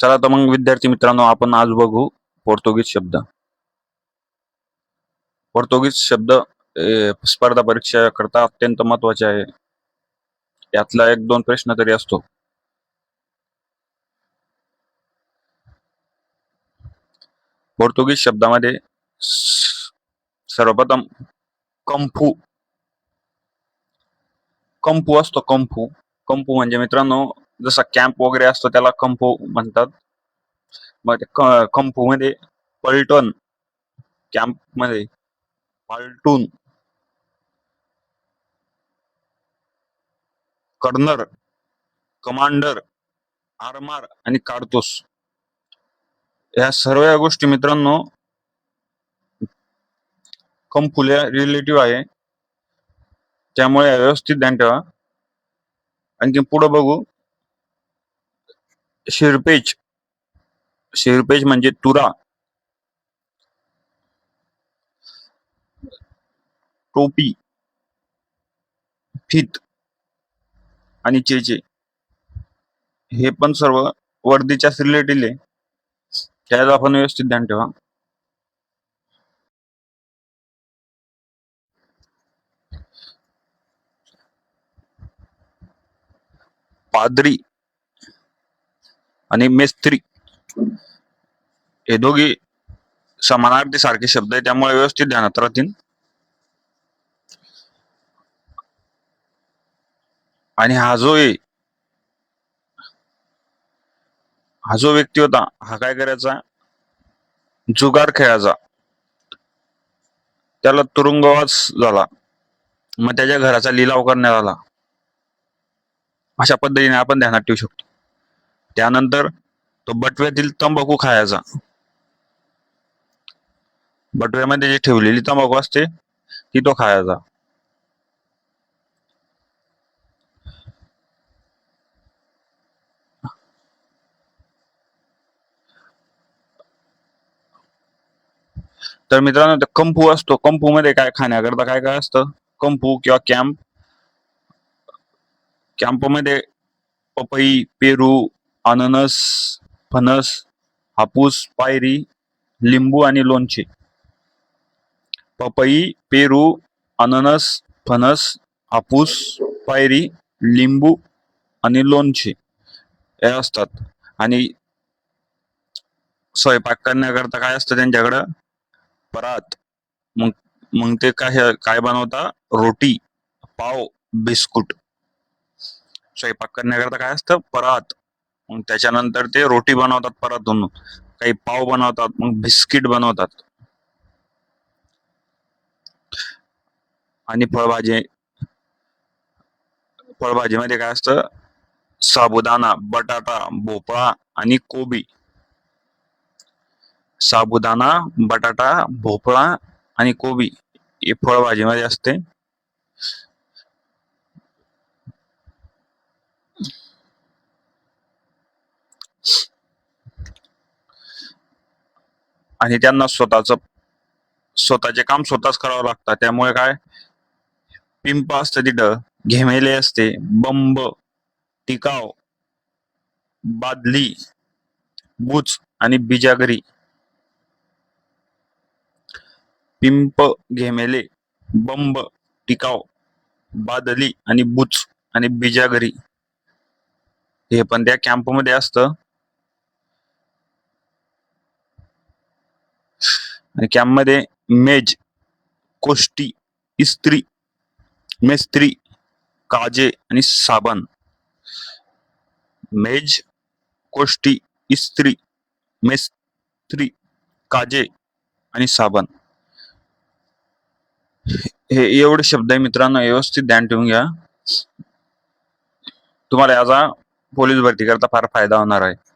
चला तर मग विद्यार्थी मित्रांनो आपण आज बघू पोर्तुगीज शब्द. पोर्तुगीज शब्द स्पर्धा परीक्षा करता अत्यंत महत्त्वाचे आहे. यातला एक दोन प्रश्न तरी असतो. पोर्तुगीज शब्दामध्ये सर्वप्रथम कंफू. कंपू असतो कंफू. कंपू म्हणजे मित्रांनो जसा कॅम्प वगैरे असतो त्याला कंपू म्हणतात. मग ते कंपू मध्ये पलटन कॅम्पमध्ये पालटून कर्नर कमांडर आरमार आणि कारतूस या सर्व या गोष्टी मित्रांनो कंफुल्या रिलेटिव्ह आहे. त्यामुळे व्यवस्थित ध्यान ठेवा. आणखी पुढे बघू. शिरपेच. शिरपेच म्हणजे तुरा. टोपी. फीत. आणि चेचे हे पण सर्व वर्दीच्याच रिलेटेड आहे त्यात आपण व्यवस्थित ध्यान ठेवा. पादरी. आणि मेस्त्री हे दोघी समानार्थी सारखे शब्द आहे त्यामुळे व्यवस्थित ध्यानात राहतील. आणि हा जो हा जो व्यक्ती होता हा काय करायचा? जुगार खेळायचा. त्याला तुरुंगवास झाला. मग त्याच्या घराचा लिलाव करण्यात आला. अशा पद्धतीने आपण ध्यानात ठेवू शकतो. त्यानंतर तो बटव्यातील तंबाखू खायचा. बटव्यामध्ये जी ठेवलेली तंबाखू असते ती तो खायचा. तर मित्रांनो ते कंपू असतो. कंपू मध्ये काय खाण्याकरता काय काय असतं? कंपू किंवा कॅम्प. कॅम्पमध्ये पपई पेरू अननस फणस हापूस पायरी लिंबू आणि लोणचे. पपई पेरू अननस फणस हापूस पायरी लिंबू आणि लोणचे हे असतात. आणि स्वयंपाक करण्याकरता काय असतं त्यांच्याकडं? परात. मग मग ते काय काय बनवता? रोटी पाव बिस्कुट. स्वयंपाक करण्याकरता काय असतं? परात. मग त्याच्यानंतर ते रोटी बनवतात परतून काही पाव बनवतात मग बिस्किट बनवतात. आणि फळभाजी. फळभाजीमध्ये काय असतं? साबुदाणा बटाटा भोपळा आणि कोबी. साबुदाणा बटाटा भोपळा आणि कोबी हे फळभाजीमध्ये असते. आणि त्यांना स्वतःच स्वतःचे काम स्वतःच करावं लागतं. त्यामुळे काय? पिंप असतं तिथं घेमेले असते बंब टिकाव बादली बुच आणि बिजागरी. पिंप घेमेले बंब टिकाव बादली आणि बुच आणि बिजागरी. हे पण त्या कॅम्पमध्ये असतं. आणि मेज कोष्टी इस्त्री मेस्त्री काजे आणि साबण. मेज कोष्टी इस्त्री मेस्त्री काजे आणि साबण. हे एवढे शब्द आहे मित्रांनो व्यवस्थित ध्यान ठेवून घ्या. तुम्हाला याचा पोलीस भरती करता फार फायदा होणार आहे.